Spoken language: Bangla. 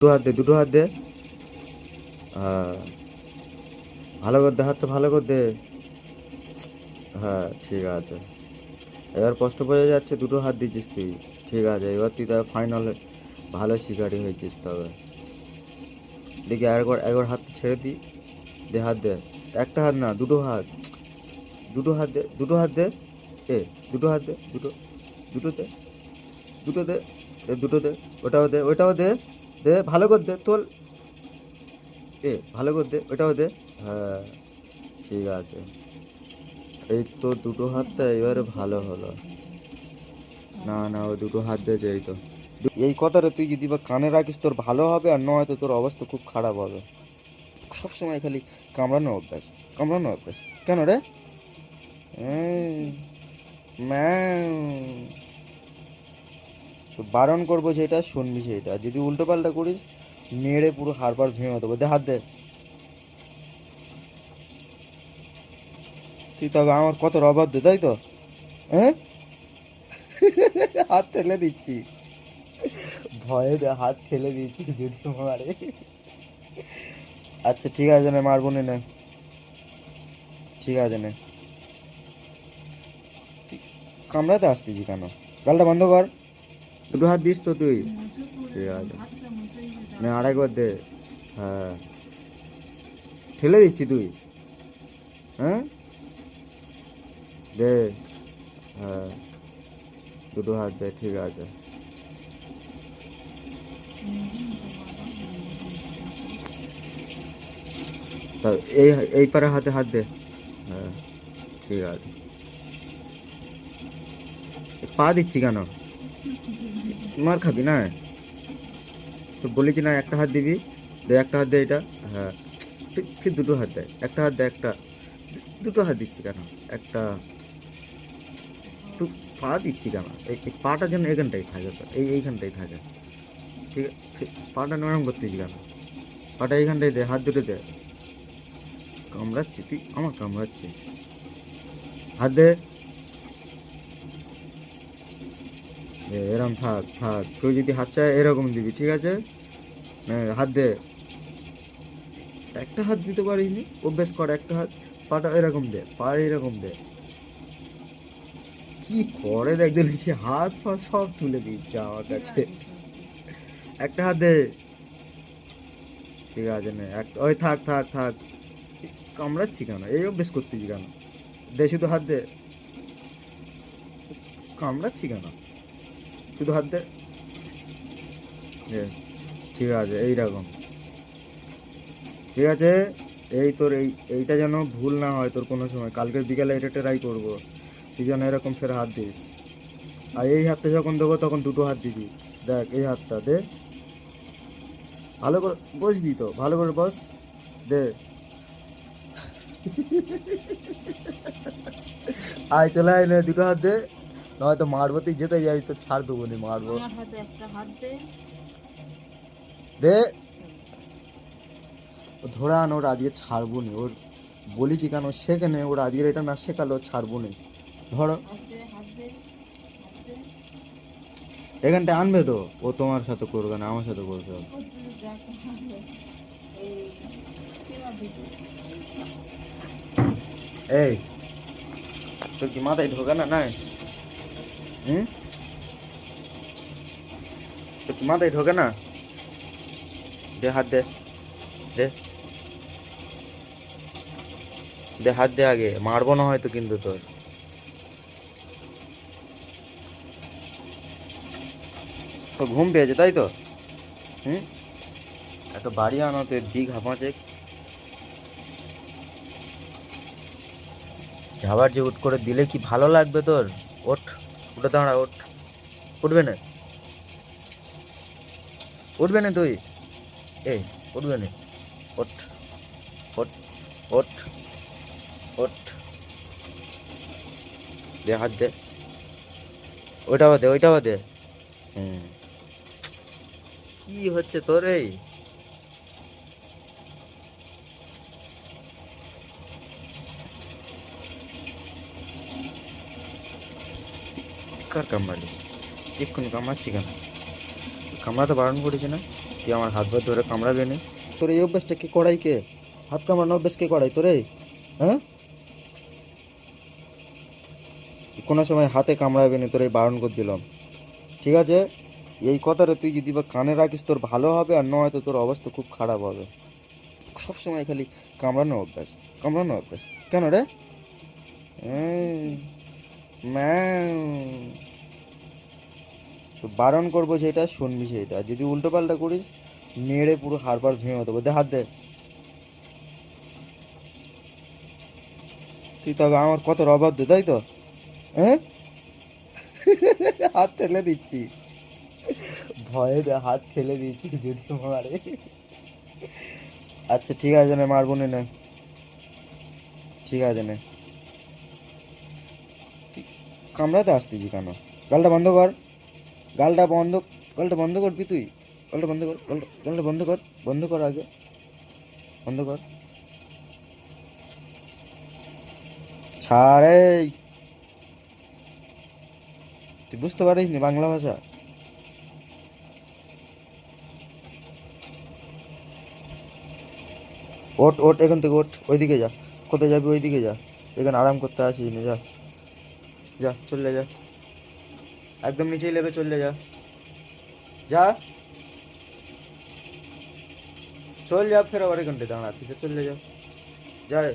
দুটো হাত দে, দুটো হাত দে। হ্যাঁ। ভালো করে দে, হাতটা ভালো করে দে। হ্যাঁ ঠিক আছে। এবার কষ্ট পড়ে যাচ্ছে, দুটো হাত দিচ্ছিস তুই। ঠিক আছে, এবার তুই তার ফাইনালে ভালো শিকারি হয়েছিস তবে। দেখি একবার একবার হাত ছেড়ে দিই। দে হাত দে। একটা হাত না, দুটো হাত। দুটো হাত দে, দুটো হাত দে। এ, দুটো হাত দে, দুটো দুটো দে। দুটো দে দুটো দে। ওটাও দে ওটাও দে। দে, ভালো করে দে, তোল। এ, ভালো করে দে, ওটাও দে। হ্যাঁ ঠিক আছে। এই তো দুটো হাতটা এবারে ভালো হলো। না না, ও দুটো হাত দিয়েছে, এই তো। এই কথাটা তুই যদি বা কানে রাখিস, তোর ভালো হবে, আর নয়তো তোর অবস্থা খুব খারাপ হবে। সবসময় খালি কামড়ানো অভ্যাস কামড়ানো অভ্যাস। কেন রে? ম্যাও। তো বারণ করব সেটা শুনবি সেটা যদি উল্টো পাল্টা করিস নেড়ে পুরো হাড় ভেঙে দেবো। দে, হাত দে। তুই তবে আমার কত অবাধ্য, তাই তো? হ্যাঁ? হাত ঠেলে দিচ্ছি। ভয়ে দে, হাত ঠেলে দিচ্ছি যদি মারে। আচ্ছা ঠিক আছে, না, মারবো, না। ঠিক আছে, না। কামড়াতে আসতেছি কেন? গালটা বন্ধ কর। দুটো হাত দিস তো তুই। ঠিক আছে। না, আরেকবার দে। হ্যাঁ। ঠেলে দিচ্ছি তুই। হ্যাঁ? দে। হ্যাঁ। দুটো হাত দে, ঠিক আছে। তা, এই এই পারে হাতে হাত দে। হ্যাঁ ঠিক আছে। পা দিচ্ছি কেন? মার খাবি না? তো বলেছি না, একটা হাত দিবি, দে, একটা হাত দে এটা। হ্যাঁ ফির দুটো হাত দেয় একটা হাত দে, একটা। দুটো হাত দিচ্ছি কেন? একটা। তুই পা দিচ্ছি কেন? এই পাটা যেন এখানটাই থাকে, এই এইখানটাই থাকে। ঠিক আছে পাটা নরম করতেছি কেন? পাটা এইখানটাই দে, হাত দুটো দে। কামড়াচ্ছি, তুই আমার কামড়াচ্ছি হাত দে এ, এরম থাক থাক। কেউ যদি হাত চায় এরকম দিবি ঠিক আছে? নে, হাত দে। একটা হাত দিতে পারিসনি অভ্যেস কর একটা হাত। পাটা এরকম দে পা এরকম দে। কি করে দেখ দেখছি হাত পা সব তুলে দিচ্ছে আমার কাছে। একটা হাত দে। ঠিক আছে নে এক ওই থাক থাক থাক। কামড়াচ্ছি কেন? এই অভ্যেস করতেছি কেন? দে শুধু হাত দে। কামড়াচ্ছি কেন? শুধু হাত? দে ঠিক আছে, এইরকম। ঠিক আছে, এই তোর এই, এইটা যেন ভুল না হয় তোর কোনো সময়। কালকের বিকালে এটা ট্রাই করব। তুই যেন এরকম ফের হাত দিস। আর এই হাতটা যখন দেবো, তখন দুটো হাত দিবি। দেখ, এই হাতটা দে। ভালো করে বসবি তো, ভালো করে বস। দে। আয়, চলে আয় দুটো হাত দে। নয়তো মারবো তুই যেতে যাবি তো ছাড় দেবো নি মারবো দে। ও ধরে আন ওর আজকে ছাড়বো নি। ওর বলেছি কেন শেখে ওর আজকের এটা না শেখালো ছাড়বো নি। ধরো। এখানটা আনবে তো? ও তোমার সাথে করবে না আমার সাথে করবে। এই তোর কি মাথায় ঢোকে না নাই? হুম? মাথায় ঢোকে না? দে হাত দে দে। দে হাত দে আগে, মারবো না হয়তো কিন্তু তোর। তো ঘুম পেয়েছে, তাই তো? হুম? এত বাড়ি আনো তো দিক হাঁপাচে ঝাবার যে উঠ করে দিলে কি ভালো লাগবে তোর? ওঠ। উঠে দাঁড়া, ওঠ। উঠবে না? উঠবে না তুই? এই, উঠবে না। ওঠ ওঠ ওঠ ওঠ। দে হাত দে। ওইটাও দে ওইটাও দে হুম। কি হচ্ছে তোর এই? কার কামড়ালি এক্ষুনি কামড়াচ্ছি কেন? কামড়াতে বারণ করেছে না? তুই আমার হাত ভাত ধরে কামড়াবে নি? তোর এই অভ্যাসটা কে করাই কে? হাত কামড়ানো অভ্যাস কে করাই তোরে? হ্যাঁ? কোনো সময় হাতে কামড়াবে না তোর এই বারণ করে দিলাম। ঠিক আছে? এই কথাটা তুই যদি বা কানে রাখিস তোর ভালো হবে আর নয় তো তোর অবস্থা খুব খারাপ হবে। সব সময় খালি কামড়ানো অভ্যাস কামড়ানো অভ্যাস। কেন রে? এই, তো বারণ করব যেটা শুনবি আর যদি উল্টো পাল্টা করিস মেরে পুরো হাড় পাড় ভেঙে দেবো দে, হাত দে। তুই তবে আমার কত অবাধ্য, তাই তো? হ্যাঁ? হাত ঠেলে দিচ্ছি। ভয়ে হাত ঠেলে দিচ্ছি যদি মারে। আচ্ছা ঠিক আছে, না, মারবো, নে। ঠিক আছে, না। কামড়াতে আসতেছি কেন? গালটা বন্ধ কর। গালটা বন্ধ গালটা বন্ধ করবি তুই। গালটা বন্ধ কর, গালটা বন্ধ কর বন্ধ কর আগে। বন্ধ কর। ছাড় তুই বুঝতে পারিস নি বাংলা ভাষা? ওট ওট এখান থেকে ওঠ, ওইদিকে যা। কোথায় যাবি ওইদিকে যা। এখানে আরাম করতে আসিস নি, যা। যা, চলে যা। একদম নিচেই লেবে চলে যা। যা। চল যা, ফের আবার এখানটায় দাঁড়াচ্ছি চলে যা। যা রে।